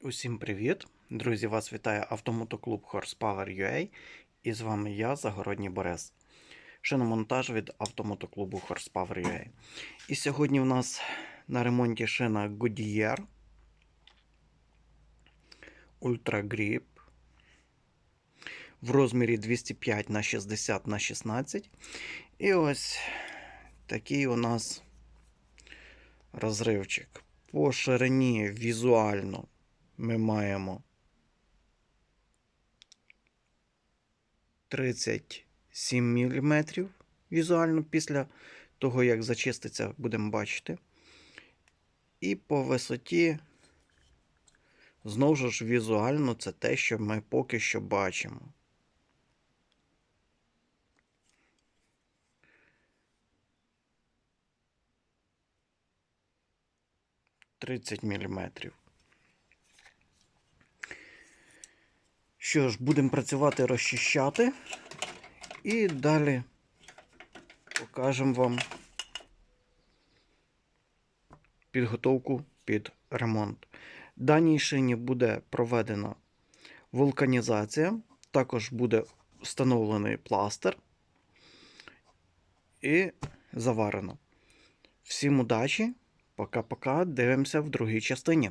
Усім привіт! Друзі, вас вітає автомотоклуб Horsepower UA і з вами я, Загородній Борис. Шиномонтаж від автомотоклубу Horsepower UA. І сьогодні у нас на ремонті шина Goodyear Ultra Grip в розмірі 205 на 60 на 16. І ось такий у нас розривчик. По ширині візуально ми маємо 37 мм візуально після того, як зачиститься, будемо бачити. І по висоті, знову ж візуально, це те, що ми поки що бачимо. Тридцять міліметрів. Що ж, будемо працювати, розчищати. І далі покажемо вам підготовку під ремонт. Даній шині буде проведена вулканізація, також буде встановлений пластир і заварено. Всім удачі! Пока-пока. Дивимося в другій частині.